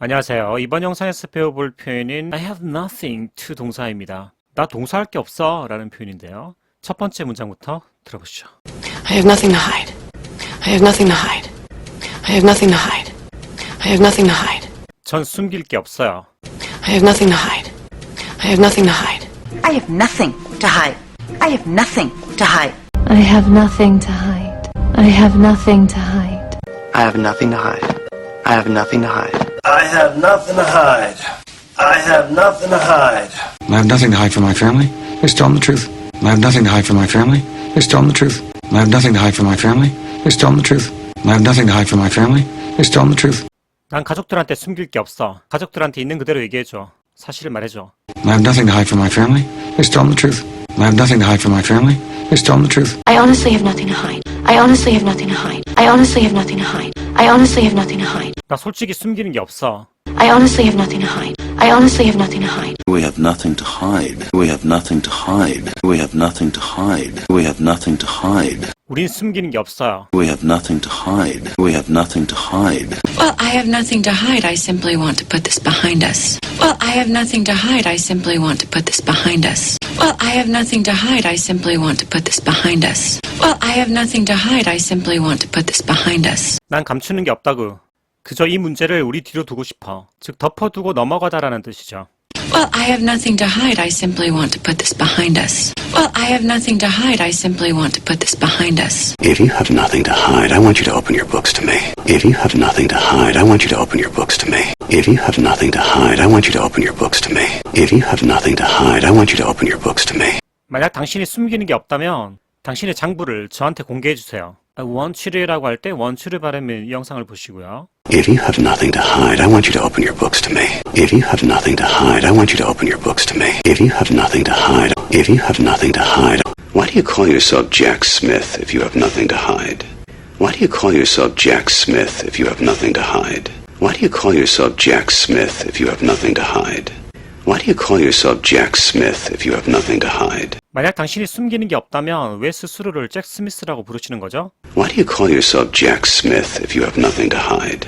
안녕하세요. 이번 영상에서 배워볼 표현인 I have nothing to 동사입니다. 나 동사할 게 없어 라는 표현인데요. 첫 번째 문장부터 들어보시죠. I have nothing to hide. I have nothing to hide. I have nothing to hide. I have nothing to hide. 전 숨길 게 없어요. I have nothing to hide. I have nothing to hide. I have nothing to hide. I have nothing to hide. I have nothing to hide. I have nothing to hide. I have nothing to hide. I have nothing to hide. I have nothing to hide. I have nothing to hide. I have nothing to hide from my family. Just tell them the truth. I have nothing to hide from my family. Just tell them the truth. I have nothing to hide from my family. Just tell them the truth. I have nothing to hide from my family. Just tell them the truth. 난 가족들한테 숨길 게 없어. 가족들한테 있는 그대로 얘기해줘. 사실을 말해줘. I have nothing to hide from my family. Just tell them the truth. I have nothing to hide from my family. Just tell them the truth. I honestly have nothing to hide. I honestly have nothing to hide. I honestly have nothing to hide. I honestly have nothing to hide. 나 솔직히 숨기는 게 없어. I honestly have nothing to hide. I honestly have nothing to hide. We have nothing to hide. We have nothing to hide. We have nothing to hide. We have nothing to hide. 우린 숨기는 게 없어요. We have nothing to hide. We have nothing to hide. Well, I have nothing to hide. I simply want to put this behind us. Well, I have nothing to hide. I simply want to put this behind us. Well, I have nothing to hide. I simply want to put this behind us. Well, I have nothing to hide. I simply want to put this behind us. 난 감추는 게 없다고. 그저 이 문제를 우리 뒤로 두고 싶어. 즉 덮어두고 넘어가다라는 뜻이죠. Well, I have nothing to hide. I simply want to put this behind us. Well, I have nothing to hide. I simply want to put this behind us. If you have nothing to hide, I want you to open your books to me. If you have nothing to hide, I want you to open your books to me. If you have nothing to hide, I want you to open your books to me. If you have nothing to hide, I want you to open your books to me. 만약 당신이 숨기는 게 없다면 당신의 장부를 저한테 공개해 주세요. I want you라고 할 때 want you를 발음한 이 영상을 보시고요. If you have nothing to hide, I want you to open your books to me. If you have nothing to hide, I want you to open your books to me. If you have nothing to hide, if you have nothing to hide, why do you call yourself Jack Smith if you have nothing to hide? Why do you call yourself Jack Smith if you have nothing to hide? Why do you call yourself Jack Smith if you have nothing to hide? Why do you call yourself Jack Smith if you have nothing to hide? 만약 당신이 숨기는 게 없다면 왜 스스로를 잭 스미스라고 부르시는 거죠? Why do you call yourself Jack Smith if you have nothing to hide?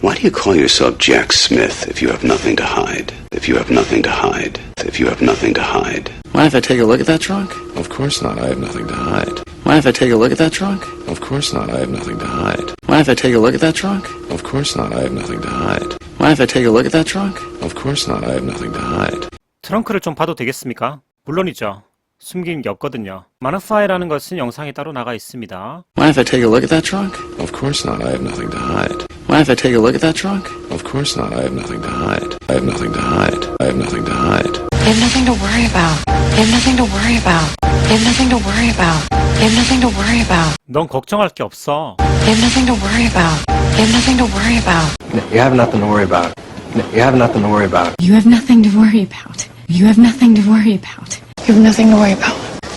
Why do you call yourself Jack Smith if you have nothing to hide? If you have nothing to hide? If you have nothing to hide? Mind if I take a look at that trunk? Of course not. I have nothing to hide. Mind if I take a look at that trunk? Of course not. I have nothing to hide. Mind if I take a look at that trunk? Of course not. I have nothing to hide. Mind if I take a look at that trunk? Of course not. I have nothing to hide. 트렁크를 좀 봐도 되겠습니까? 물론이죠. 숨기는 게 없거든요. 마누파이라는 것은 영상이 따로 나가 있습니다. Mind if I take a look at that trunk? Of course not. I have nothing to hide. Mind if I take a look at that trunk? Of course not. I have nothing to hide. I have nothing to hide. I have nothing to hide. You have nothing to worry about. You have nothing to worry about. You have nothing to worry about. You have nothing to worry about. 넌 걱정할 게 없어. You have nothing to worry about. You have nothing to worry about. You have nothing to worry about. You have nothing to worry about. You have nothing to worry about. You have nothing to worry about. You have nothing to worry about.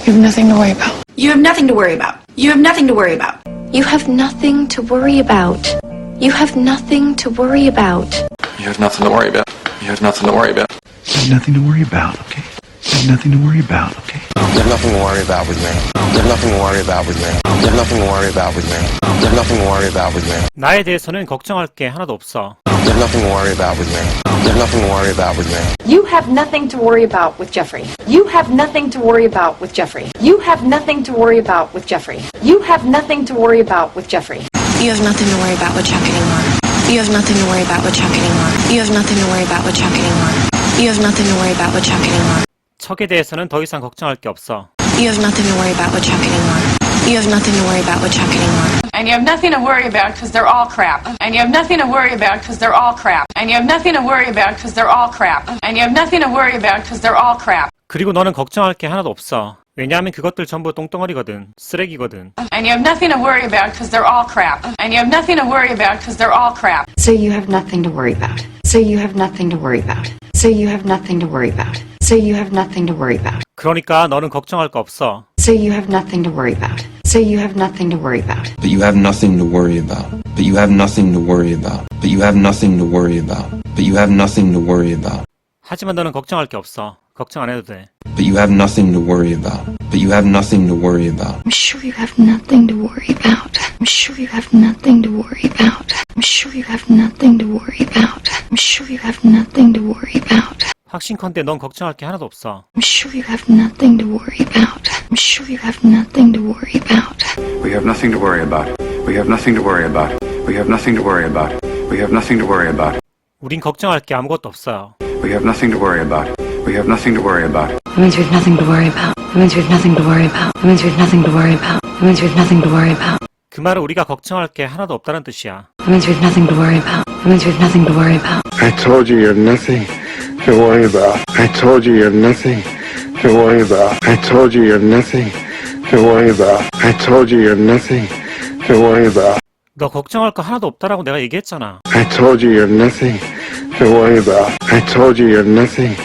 You have nothing to worry about. You have nothing to worry about. You have nothing to worry about. You have nothing to worry about. You have nothing to worry about. You have nothing to worry about. You have nothing to worry about. You have nothing to worry about, okay? You have nothing to worry about, okay? You have nothing to worry about with me. You have nothing to worry about with me. You have nothing to worry about with me. You have nothing to worry about with me. 나에 대해서는 걱정할 게 하나도 없어. You have nothing to worry about with me. You have nothing to worry about with me. You have nothing to worry about with Jeffrey. You have nothing to worry about with Jeffrey. You have nothing to worry about with Jeffrey. You have nothing to worry about with Jeffrey. You have nothing to worry about with Chuck anymore. You have nothing to worry about with Chuck anymore. You have nothing to worry about with Chuck anymore. You have nothing to worry about with Chuck anymore. 척에 대해서는 더 이상 걱정할 게 없어. You have nothing to worry about with Chuck anymore. You have nothing to worry about with Chuck anymore. And you have nothing to worry about because they're all crap. And you have nothing to worry about because they're all crap. And you have nothing to worry about because they're all crap. And you have nothing to worry about because they're all crap. 그리고 너는 걱정할 게 하나도 없어. 왜냐하면 그것들 전부 똥덩어리거든. 쓰레기거든. And you have nothing to worry about because they're all crap. And you have nothing to worry about because they're all crap. So you have nothing to worry about. So you have nothing to worry about. So you have nothing to worry about. So you have nothing to worry about. 그러니까 너는 걱정할 거 없어. So you have nothing to worry about. So you have nothing to worry about. But you have nothing to worry about. But you have nothing to worry about. But you have nothing to worry about. But you have nothing to worry about. 하지만 너는 걱정할 게 없어. 걱정 안 해도 돼. But you have nothing to worry about. But you have nothing to worry about. I'm sure you have nothing to worry about. I'm sure you have nothing to worry about. I'm sure you have nothing to worry about. I'm sure you have nothing to worry about. 확신컨대 넌 걱정할 게 하나도 없어. I'm sure you have nothing to worry about. I'm sure you have nothing to worry about. We have nothing to worry about. We have nothing to worry about. We have nothing to worry about. We have nothing to worry about. 우린 걱정할 게 아무것도 없어요. We have nothing to worry about. We have nothing to worry about. That means we've nothing to worry about. That means we've nothing to worry about. That means we've nothing to worry about. That means we've nothing to worry about. 그 말은 우리가 걱정할 게 하나도 없다는 뜻이야. That means we've nothing to worry about. That means we've nothing to worry about. I told you you're nothing to worry about. I told you you're nothing to worry about. I told you you're nothing to worry about. I told you you're nothing to worry about. 너 걱정할 거 하나도 없다라고 내가 얘기했잖아. I told you you're nothing to worry about. I told you you're nothing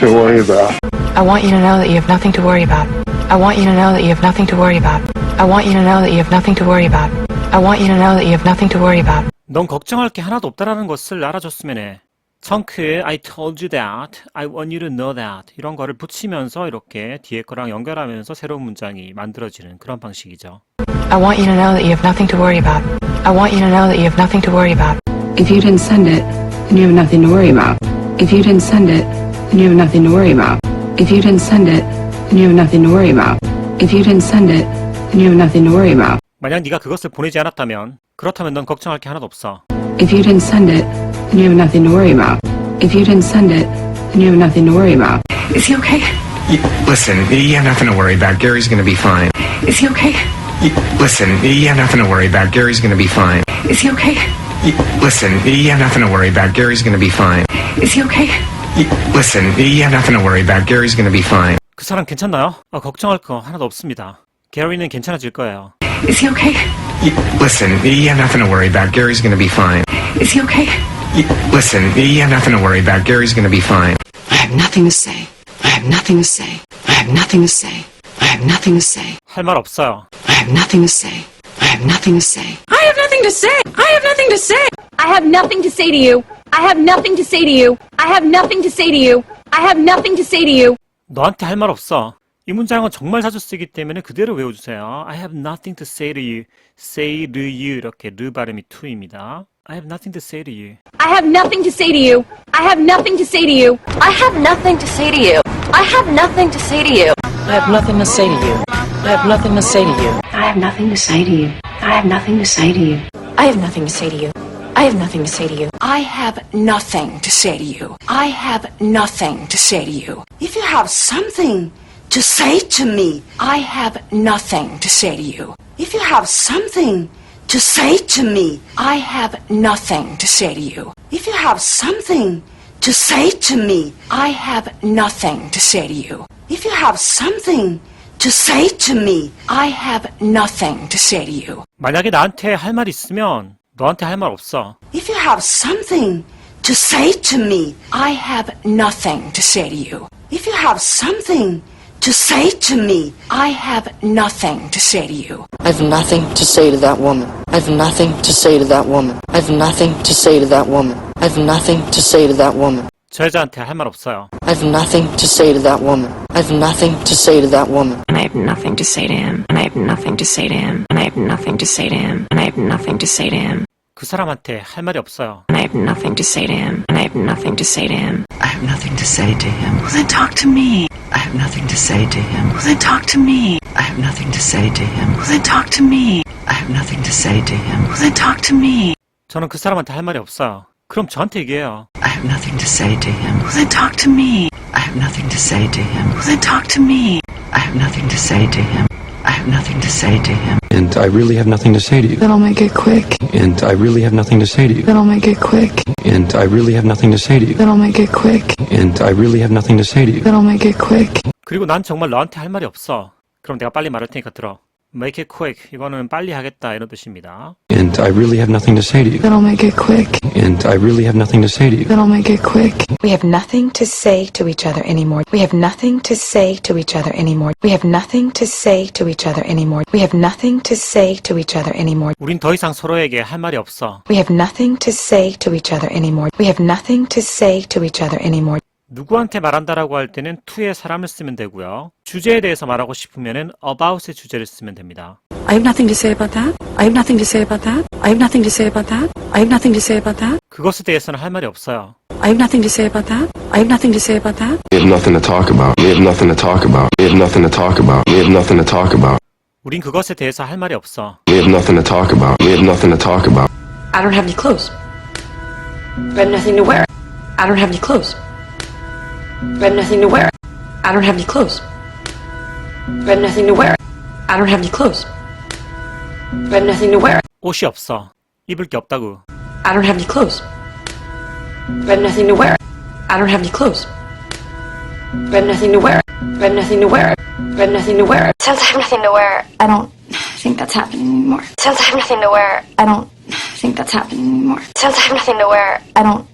to worry about. I want you to know that you have nothing to worry about. I want you to know that you have nothing to worry about. I want you to know that you have nothing to worry about. I want you to know that you have nothing to worry about. 넌 걱정할 게 하나도 없다라는 것을 알아줬으면 해. 청크에 I told you that, I want you to know that 이런 거를 붙이면서 이렇게 뒤에 거랑 연결하면서 새로운 문장이 만들어지는 그런 방식이죠. I want you to know that you have nothing to worry about. I want you to know that you have nothing to worry about. If you didn't send it, then you have nothing to worry about. If you didn't send it, then you have nothing to worry about. If you didn't send it, then you have nothing to worry about. If you didn't send it, then you have nothing to worry about. 만약 네가 그것을 보내지 않았다면 그렇다면 넌 걱정할 게 하나도 없어. If you didn't send it, then you have nothing to worry about. If you didn't send it, then you have nothing to worry about. Is he okay? Listen, you have nothing to worry about. Gary's gonna be fine. Is he okay? Listen, you have nothing to worry about. Gary's gonna be fine. Is he okay? Listen, you have nothing to worry about. Gary's gonna be fine. Is he okay? Listen, you have nothing to worry about. Gary's gonna be fine. 그 사람 괜찮나요? 아, 걱정할 거 하나도 없습니다. 게리는 괜찮아질 거예요. Is he okay? Listen, you have nothing to worry about. Gary's gonna be fine. Is he okay? Listen, you have nothing to worry about. Gary's gonna be fine. I have nothing to say. I have nothing to say. I have nothing to say. I have nothing to say. 할 말 없어요. I have nothing to say. I have nothing to say. I have nothing to say. I have nothing to say. I have nothing to say to you. I have nothing to say to you. I have nothing to say to you. I have nothing to say to you. 너한테 할 말 없어. 이 문장은 정말 자주 쓰기 때문에 그대로 외워주세요. I have nothing to say to you. say to you 이렇게 르 발음이 to입니다. I have nothing to say to you. I have nothing to say to you. I have nothing to say to you. I have nothing to say to you. I have nothing to say to you. I have nothing to say to you. I have nothing to say to you. I have nothing to say to you. I have nothing to say to you. I have nothing to say to you. I have nothing to say to you. I have nothing to say to you. I have nothing to say to you. If you have something to say to me, I have nothing to say to you. If you have something to say to me, I have nothing to say to you. If you have something to say to me, I have nothing to say to you. If you have something to say to me, I have nothing to say to you. 만약에 나한테 할 말 있으면 너한테 할 말 없어. If you have something to say to me, I have nothing to say to you. If you have something to say to me, I have nothing to say to you. I've nothing to say to that woman. I've nothing to say to that woman. I've nothing to say to that woman. I've nothing to say to that woman. 저 여자한테 할 말 없어요. I've nothing to say to that woman. I've nothing to say to that woman. And I have nothing to say to him. And I have nothing to say to him. And I have nothing to say to him. And I have nothing to say to him. 그 사람한테 할 말이 없어요. And I have nothing to say to him. And I have nothing to say to him. I have nothing to say to him. Well, then talk to me. I have nothing to say to him. Well, then talk to me. I have nothing to say to him. Well, then talk to me. I have nothing to say to him. Well, then talk to me. 저는 그 사람한테 할 말이 없어요. 그럼 저한테 얘기해요. I have nothing to say to him. Well, then talk to me. I have nothing to say to him. Well, then talk to me. I have nothing to say to him. I have nothing to say to him. And I really have nothing to say to you. Then I'll make it quick. And I really have nothing to say to you. Then I'll make it quick. And I really have nothing to say to you. Then I'll make it quick. And I really have nothing to say to you. Then I'll make it quick. 그리고 난 정말 너한테 할 말이 없어. 그럼 내가 빨리 말할 테니까 들어. Make it quick. 이거는 빨리 하겠다 이런 뜻입니다. And I really have nothing to say to you. Then I'll make it quick. And I really have nothing to say to you. Then I'll make it quick. We have nothing to say to each other anymore. We have nothing to say to each other anymore. We have nothing to say to each other anymore. We have nothing to say to each other anymore. 우린 더 이상 서로에게 할 말이 없어. We have nothing to say to each other anymore. We have nothing to say to each other anymore. 누구한테 말한다라고 할 때는 to에 사람을 쓰면 되고요. 주제에 대해서 말하고 싶으면은 about의 주제를 쓰면 됩니다. I have nothing to say about that. I have nothing to say about that. I have nothing to say about that. I have nothing to say about that. 그것에 대해서는 할 말이 없어요. I have nothing to say about that. I have nothing to say about that. We have nothing to talk about. We have nothing to talk about. We have nothing to talk about. We have nothing to talk about. 우린 그것에 대해서 할 말이 없어. We have nothing to talk about. We have nothing to talk about. I don't have any clothes. I have nothing to wear. I don't have any clothes. I have nothing to wear. I don't have any clothes. I have nothing to wear. I don't have any clothes. I have nothing to wear. 옷이 없어. 입을 게 없다고. I don't have any clothes. I have nothing to wear. I don't have any clothes. I have nothing to wear. I have nothing to wear. I have nothing to wear. Since I have nothing to wear, I don't think that's happening anymore. Since I have nothing to wear, I don't think that's happening anymore. Since I have nothing to wear, I don't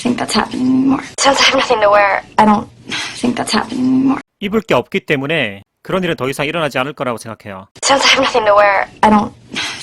think that's happening anymore. Since I have nothing to wear, I don't think that's happening anymore. 입을 게 없기 때문에 그런 일은 더 이상 일어나지 않을 거라고 생각해요. Since I have nothing to wear, I don't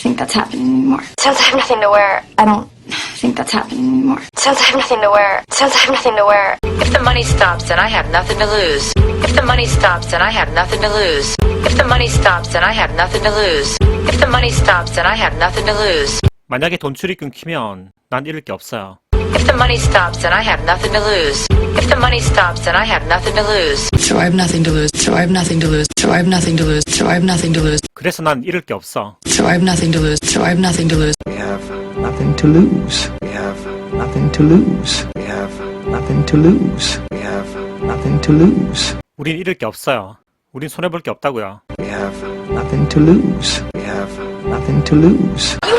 think that's happening anymore. Since I have nothing to wear, I don't think that's happening anymore. Since I have nothing to wear, since I have nothing to wear. If the money stops, then I have nothing to lose. If the money stops, then I have nothing to lose. If the money stops, then I have nothing to lose. If the money stops, then I have nothing to lose. 만약에 돈줄이 끊기면 난 잃을 게 없어요. If the money stops, then I have nothing to lose. If the money stops, then I have nothing to lose. So I have nothing to lose. So I have nothing to lose. So I have nothing to lose. So I have nothing to lose. 그래서 난 잃을 게 없어. So I have nothing to lose. So I have nothing to lose. We have nothing to lose. We have nothing to lose. We have nothing to lose. We have nothing to lose. 우린 잃을 게 없어요. 우린 손해볼 게 없다고요. We have nothing to lose. We have nothing to lose. You have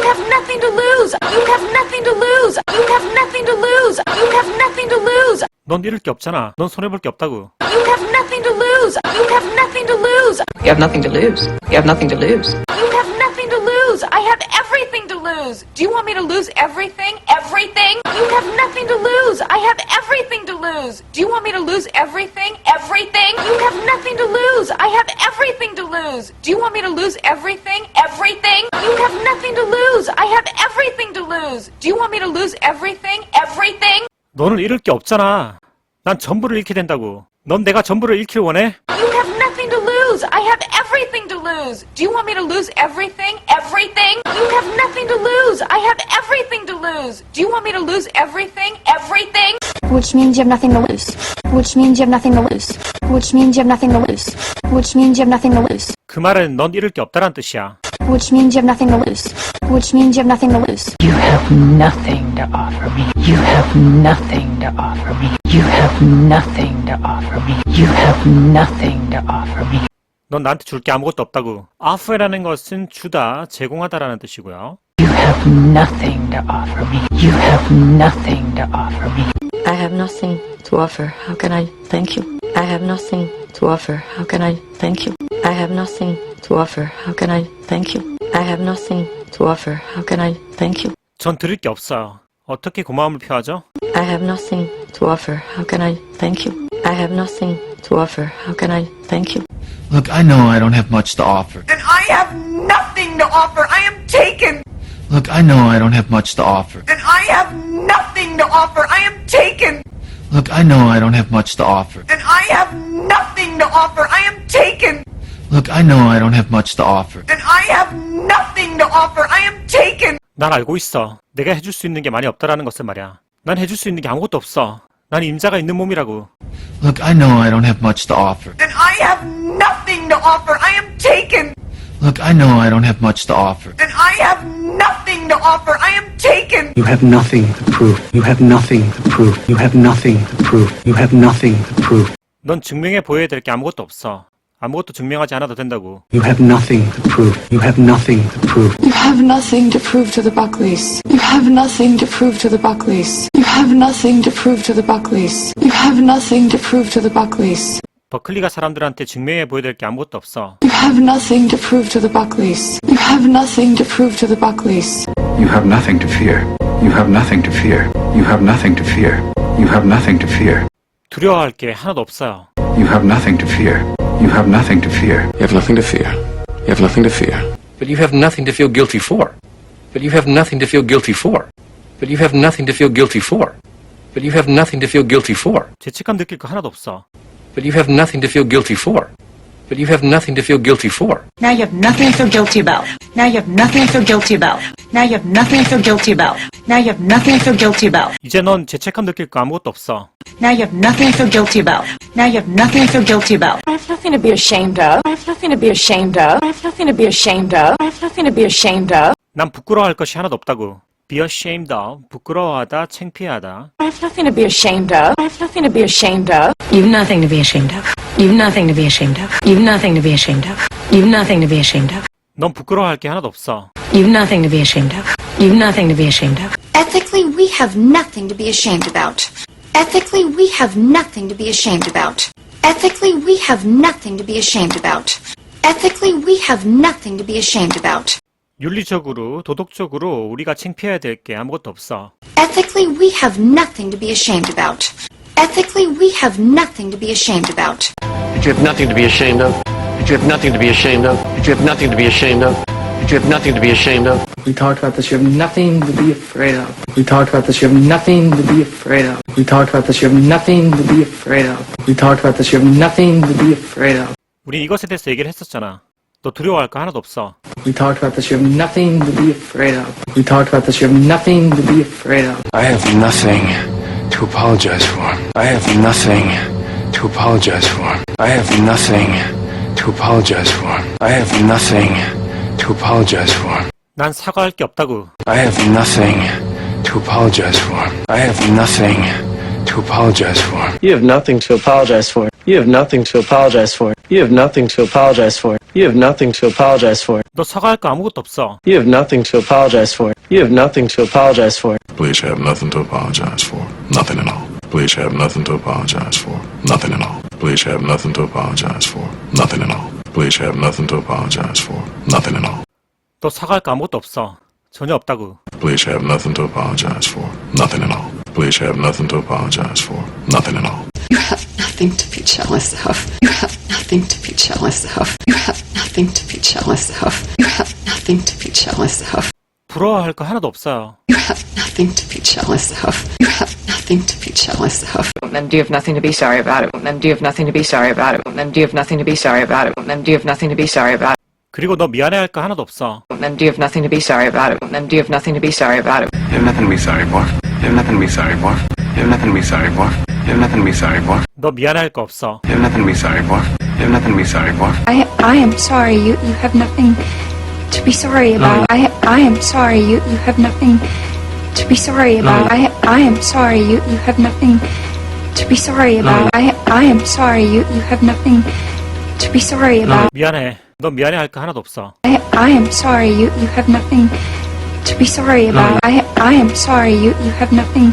nothing to lose. You have nothing to lose. You have nothing to lose. You have nothing to lose. 넌 잃을 게 없잖아. 넌 손해볼 게 없다고. You have nothing to lose. You have nothing to lose. You have nothing to lose. You have nothing to lose. You have nothing to lose. I have everything to lose. Do you want me to lose everything? Everything? You have nothing to lose. I have everything to lose. Do you want me to lose everything? Everything? You have nothing to lose. I have everything to lose. Do you want me to lose everything? Everything? You have nothing to lose. I have everything to lose. Do you want me to lose everything? Everything? 너는 잃을 게 없잖아. 난 전부를 잃게 된다고. 넌 내가 전부를 잃길 원해? You I have everything to lose. Do you want me to lose everything? Everything? You have nothing to lose. I have everything to lose. Do you want me to lose everything? Everything? Which means you have nothing to lose. Which means you have nothing to lose. Which means you have nothing to lose. Which means you have nothing to lose. 그 말은 넌 잃을 게 없다란 뜻이야. Which means you have nothing to lose. Which means you have nothing to lose. You have nothing to offer me. You have nothing to offer me. You have nothing to offer me. You have nothing to offer me. 넌 나한테 줄 게 아무것도 없다고. offer라는 것은 주다, 제공하다라는 뜻이고요. You have nothing to offer me. You have nothing to offer me. I have nothing to offer. How can I thank you? I have nothing to offer. How can I thank you? I have nothing to offer. How can I thank you? I have nothing to offer. How can I thank you? 전 드릴 게 없어요. 어떻게 고마움을 표하죠? I have nothing to offer. How can I thank you? I have nothing to offer. How can I thank you? Look, I know I don't have much to offer. Then I have nothing to offer. I am taken. Look, I know I don't have much to offer. Then I have nothing to offer. I am taken. Look, I know I don't have much to offer. Then I have nothing to offer. I am taken. Look, I know I don't have much to offer. Then I have nothing to offer. I am taken. 난 알고 있어. 내가 해줄 수 있는 게 많이 없다라는 것을 말이야. 난 해줄 수 있는 게 아무것도 없어. 난 임자가 있는 몸이라고. Look, I know I don't have much to offer. Then I have nothing to offer. I am taken. Look, I know I don't have much to offer. Then I have nothing to offer. I am taken. You have nothing to prove. You have nothing to prove. You have nothing to prove. You have nothing to prove. 넌 증명해 보여야 될 게 아무것도 없어. 아무것도 증명하지 않아도 된다고. You have nothing to prove. You have nothing to prove. You have nothing to prove to the Buckleys. You have nothing to prove to the Buckleys. You have nothing to prove to the Buckleys. You have nothing to prove to the Buckleys. 버클리가 사람들한테 증명해 보여야 될 게 아무것도 없어. You have nothing to prove to the Buckleys. You have nothing to prove to the Buckleys. You have nothing to fear. You have nothing to fear. You have nothing to fear. You have nothing to fear. 두려워할 게 하나도 없어요. You have nothing to fear. You have nothing to fear. You have nothing to fear. You have nothing to fear. But you have nothing to feel guilty for. But you have nothing to feel guilty for. But you have nothing to feel guilty for. But you have nothing to feel guilty for. 죄책감 느낄 거 하나도 없어. But you have nothing to feel guilty for. But you have nothing to feel guilty for. Now you have nothing to feel guilty about. Now you have nothing to feel guilty about. Now you have nothing to feel guilty about. Now you have nothing to feel guilty about. 이제 넌 죄책감 느낄 거 아무것도 없어. Now you have nothing to feel guilty about. Now you have nothing to feel guilty about. I have nothing to be ashamed of. I have nothing to be ashamed of. I have nothing to be ashamed of. I have nothing to be ashamed of. 난 부끄러워할 것이 하나도 없다고. Be ashamed of. 부끄러워하다, 창피하다. I have nothing to be ashamed of. I have nothing to be ashamed of. You've nothing to be ashamed of. You've nothing to be ashamed of. You've nothing to be ashamed of. You've nothing to be ashamed of. 넌 부끄러워할 게 하나도 없어. You've nothing to be ashamed of. You've nothing to be ashamed of. Ethically, we have nothing to be ashamed about. Ethically, we have nothing to be ashamed about. Ethically, we have nothing to be ashamed about. Ethically, we have nothing to be ashamed about. 윤리적으로, 도덕적으로 우리가 창피해야 될 게 아무것도 없어. Ethically, we have nothing to be ashamed about. Ethically, we have nothing to be ashamed about. Did you have nothing to be ashamed of? Did you have nothing to be ashamed of? Did you have nothing to be ashamed of? Did you have nothing to be ashamed of? We talked about this, you have nothing to be afraid of. We talked about this, you have nothing to be afraid of. We talked about this, you have nothing to be afraid of. We talked about this, you have nothing to be afraid of. 우린 이것에 대해서 얘기를 했었잖아. 너 두려워할 거 하나도 없어. We talked about this, you have nothing to be afraid of. We talked about this, you have nothing to be afraid of. I have nothing to apologize for. I have nothing to apologize for. I have nothing to apologize for. I have nothing to apologize for. 난 사과할 게 없다고. I have nothing to apologize for. I have nothing to apologize for. You have nothing to apologize for. You have nothing to apologize for. You have nothing to apologize for. You have nothing to apologize for. 너 사과할 거 아무것도 없어. You have nothing to apologize for. You have nothing to apologize for. Please have nothing to apologize for. Nothing at all. Please have nothing to apologize for. Nothing at all. Please have nothing to apologize for. Nothing at all. Please have nothing to apologize for. Nothing at all. 너 사과할 거 아무것도 없어. 전혀 없다고. Please have nothing to apologize for. Nothing at all. Please have nothing to apologize for. Nothing at all. You have nothing to be jealous of. You have nothing to be jealous of. You have nothing to be jealous of. You have nothing to be jealous of. 부러워할 거 하나도 없어요. You have nothing to be jealous of. You have nothing to be jealous of. Then do you have nothing to be sorry about it? Then do you have nothing to be sorry about it? Then do you have nothing to be sorry about it? Then do you have nothing to be sorry about it? 그리고 너 미안해할 거 하나도 없어. Then do you have nothing to be sorry about it? Then do you have nothing to be sorry about it? You have nothing to be sorry for. You have nothing to be sorry for. You have nothing to be sorry for. You have nothing to be sorry for. 너 미안해할 거 없어. You have nothing to be sorry for. You have nothing to be sorry for. I I am sorry. You you have nothing to be sorry about. I I am sorry. You you have nothing to be sorry about. I I am sorry. You you have nothing to be sorry about. I I am sorry. You you have nothing to be sorry about. 미안해. 너 미안해할 거 하나도 없어. I I am sorry. You you have nothing to be sorry about. I I am sorry. You you have nothing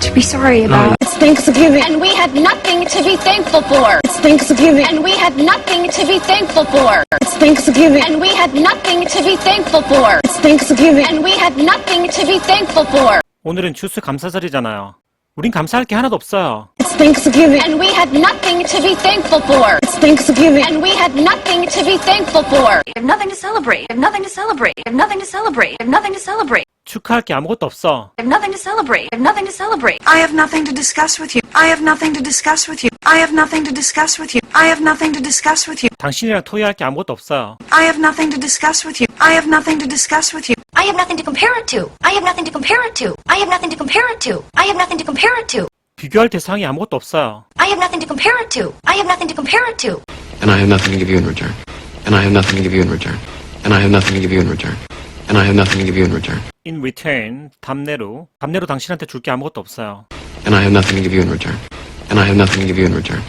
to be sorry about. It's Thanksgiving. And we had nothing to be thankful for. It's Thanksgiving. And we had nothing to be thankful for. It's Thanksgiving. And we had nothing to be thankful for. It's Thanksgiving. And we had nothing to be thankful for. 오늘은 추수 감사절이잖아요. 우린 감사할 게 하나도 없어요. It's Thanksgiving. And we had nothing to be thankful for. It's Thanksgiving. And we had nothing to be thankful for. I have nothing to celebrate. I have nothing to celebrate. I have nothing to celebrate. I have nothing to celebrate. 축하할 게 아무것도 없어. I have nothing to celebrate. I have nothing to celebrate. I have nothing to discuss with you. I have nothing to discuss with you. I have nothing to discuss with you. I have nothing to discuss with you. 당신이랑 토의할 게 아무것도 없어요. I have nothing to discuss with you. I have nothing to discuss with you. I have nothing to compare it to. I have nothing to compare it to. I have nothing to compare it to. I have nothing to compare it to. 비교할 대상이 아무것도 없어요. I have nothing to compare it to. I have nothing to compare it to. And I have nothing to give you in return. And I have nothing to give you in return. And I have nothing to give you in return. And I have nothing to give you in return. In return, 답례로. 답례로 당신한테 줄 게 아무것도 없어요. And I have nothing to give you in return. And I have nothing to give you in return.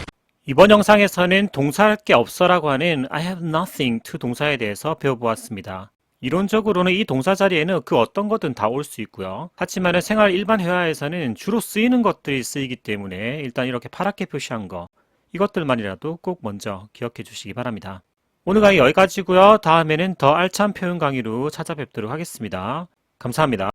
이번 영상에서는 동사할 게 없어라고 하는 I have nothing to 동사에 대해서 배워보았습니다. 이론적으로는 이 동사 자리에는 그 어떤 것든 다 올 수 있고요. 하지만 생활 일반 회화에서는 주로 쓰이는 것들이 쓰이기 때문에 일단 이렇게 파랗게 표시한 거 이것들만이라도 꼭 먼저 기억해 주시기 바랍니다. 오늘 강의 여기까지고요. 다음에는 더 알찬 표현 강의로 찾아뵙도록 하겠습니다. 감사합니다.